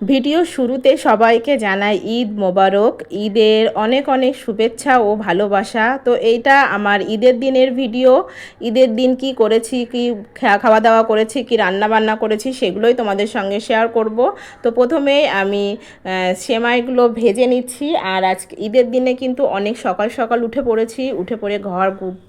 Video শুরুতে সবাইকে জানাই ঈদ মোবারক। ঈদের অনেক অনেক শুভেচ্ছা ও ভালোবাসা। তো এইটা আমার ঈদের দিনের ভিডিও। ঈদের দিন কি করেছি, কি খাওয়া দাওয়া করেছি, কি রান্না বান্না করেছি, সেগুলোই তোমাদের সঙ্গে শেয়ার করব। তো প্রথমে আমি সেমাইগুলো ভেজে নিচ্ছি। আর আজকে, ঈদের দিনে কিন্তু অনেক সকাল সকাল উঠে পড়েছি। উঠে পড়ে ঘর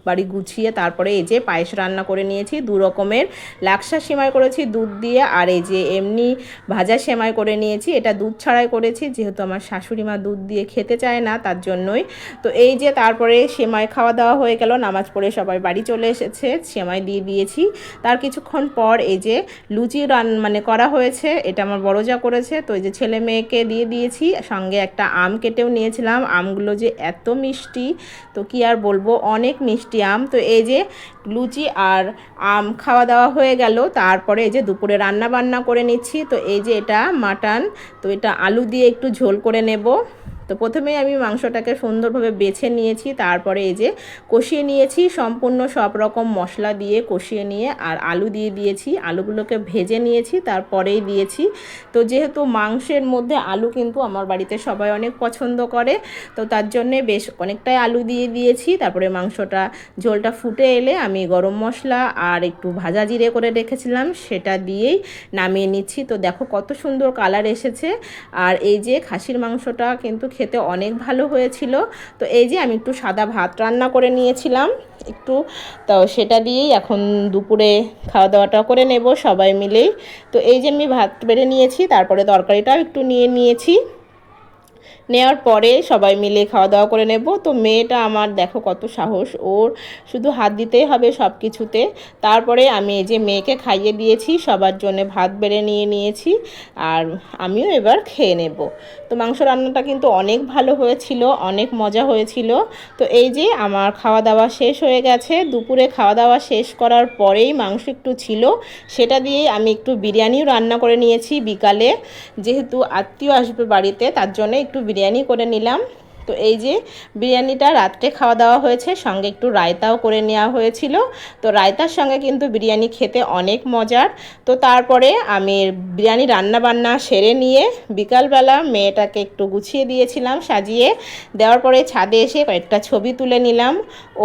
বাড়ি গুছিয়ে তারপরে এই যে পায়েস রান্না করে নিয়েছি। দু রকমের। লাক্সা সেমাই করেছি দুধ দিয়ে। আর এই যে এমনি ভাজা সেমাই করে নিয়েছি, এটা দুধ ছাড়াই করেছি, যেহেতু আমার শাশুড়ি মা দুধ দিয়ে খেতে চায় না, তার জন্যই। তো এই যে তারপরে সেমাই খাওয়া দাওয়া হয়ে গেল, নামাজ পড়ে সবাই বাড়ি চলে এসেছে, সেমাই দিয়ে দিয়েছি। তার কিছুক্ষণ পর এই যে লুচি রান মানে করা হয়েছে, এটা আমার বড় যা করেছে, তো এই যে ছেলে মেয়েকে দিয়ে দিয়েছি, সঙ্গে একটা আম কেটেও নিয়েছিলাম, আমগুলো যে এত মিষ্টি, তো কি আর বলব, অনেক মিষ্টি আম। তো এই যে লুচি আর আম খাওয়া দাওয়া হয়ে গেল, তারপরে এই যে দুপুরে রান্না বান্না করে নিচ্ছি, তো এই যে এটা মাটন তো এটা আলু দিয়ে একটু ঝোল করে নেব। তো প্রথমে আমি মাংসটাকে সুন্দরভাবে বেছে নিয়েছি, তারপরে এই যে কষিয়ে নিয়েছি, সম্পূর্ণ সব রকম মশলা দিয়ে কষিয়ে নিয়ে আর আলু দিয়ে দিয়েছি, আলুগুলোকে ভেজে নিয়েছি, তারপরেই দিয়েছি। তো যেহেতু মাংসের মধ্যে আলু কিন্তু আমার বাড়িতে সবাই অনেক পছন্দ করে, তো তার জন্যে বেশ অনেকটাই আলু দিয়ে দিয়েছি, তারপরে মাংসটা, ঝোলটা ফুটে এলে আমি গরম মশলা আর একটু ভাজা জিরে করে রেখেছিলাম, সেটা দিয়েই নামিয়ে নিচ্ছি। তো দেখো কত সুন্দর কালার এসেছে, আর এই যে খাসির মাংসটা কিন্তু খেতে অনেক ভালো হয়েছিল। তো এই যে আমি একটু সাদা ভাত রান্না করে নিয়েছিলাম একটু। তো সেটা দিয়েই এখন দুপুরে খাওয়া দাওয়াটা করে নেব সবাই মিলেই। তো এই যে আমি ভাত বেড়ে নিয়েছি, তারপরে তরকারিটাও একটু নিয়ে নিয়েছি। নেওয়ার পরে সবাই মিলে খাওয়া দাওয়া করে নেব। তো মেয়েটা আমার দেখো কত সাহস। ওর শুধু হাত দিতেই হবে সব কিছুতে তারপরে আমি এই যে মেয়েকে খাইয়ে দিয়েছি, সবার জন্য ভাত বেড়ে নিয়ে নিয়েছি আর আমিও এবার খেয়ে নেব। তো মাংস রান্নাটা কিন্তু অনেক ভালো হয়েছিল, অনেক মজা হয়েছিল। তো এই যে আমার খাওয়া দাওয়া শেষ হয়ে গেছে। দুপুরে খাওয়া দাওয়া শেষ করার পরেই মাংস একটু ছিল। সেটা দিয়েই আমি একটু বিরিয়ানিও রান্না করে নিয়েছি বিকালে। যেহেতু আত্মীয় আসবে বাড়িতে, তার জন্য একটু বিরিয়ানি করে নিলাম। তো এই যে বিরিয়ানিটা রাত্রে খাওয়া দাওয়া হয়েছে, সঙ্গে একটু রায়তাও করে নেওয়া হয়েছিল। তো রায়তার সঙ্গে কিন্তু বিরিয়ানি খেতে অনেক মজার। তো তারপরে আমি বিরিয়ানি রান্না বান্না সেরে নিয়ে বিকালবেলা মেয়েটাকে একটু গুছিয়ে দিয়েছিলাম সাজিয়ে। দেওয়ার পরে ছাদে এসে কয়েকটা ছবি তুলে নিলাম।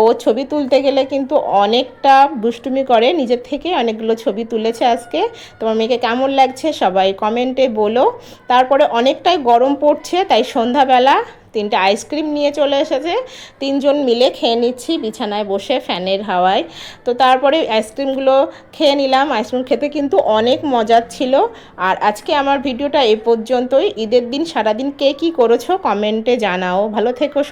ও ছবি তুলতে গেলে কিন্তু অনেকটা দুষ্টুমি করে, নিজের থেকে অনেকগুলো ছবি তুলেছে আজকে। তোমার মেয়েকে কেমন লাগছে সবাই কমেন্টে বলো। তারপরে অনেকটাই গরম পড়ছে, তাই সন্ধ্যাবেলা তিনটে আইসক্রিম নিয়ে চলে এসেছে। তিনজন মিলে খেয়ে নিচ্ছি বিছানায় বসে, ফ্যানের হাওয়ায়। তো তারপরে আইসক্রিমগুলো খেয়ে নিলাম। আইসক্রিম খেতে কিন্তু অনেক মজার ছিল। আর আজকে আমার ভিডিওটা এ পর্যন্তই। ঈদের দিন সারাদিন কে কী করেছ কমেন্টে জানাও। ভালো থেকো সব